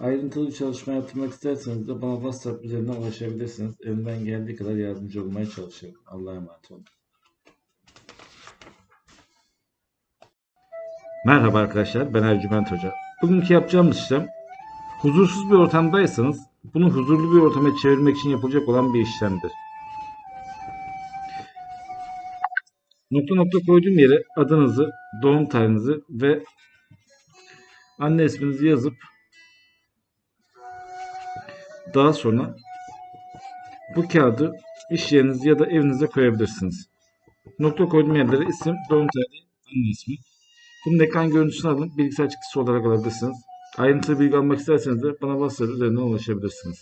Ayrıntılı bir çalışma yaptırmak isterseniz de bana WhatsApp üzerinden ulaşabilirsiniz. Elimden geldiği kadar yardımcı olmaya çalışırım. Allah'a emanet olun. Merhaba arkadaşlar, ben Ercüment Hoca. Bugünkü yapacağımız işlem, huzursuz bir ortamdaysanız bunu huzurlu bir ortama çevirmek için yapılacak olan bir işlemdir. Nokta nokta koyduğum yere adınızı, doğum tarihinizi ve anne isminizi yazıp daha sonra bu kağıdı iş yerinize ya da evinize koyabilirsiniz. Nokta koyduğum yerlere isim, doğum tarihi, anne ismi. Bunun ekran görüntüsünü alın, bilgisayar çıktısı olarak alabilirsiniz. Ayrıntılı bilgi almak isterseniz de bana WhatsApp üzerinden ulaşabilirsiniz.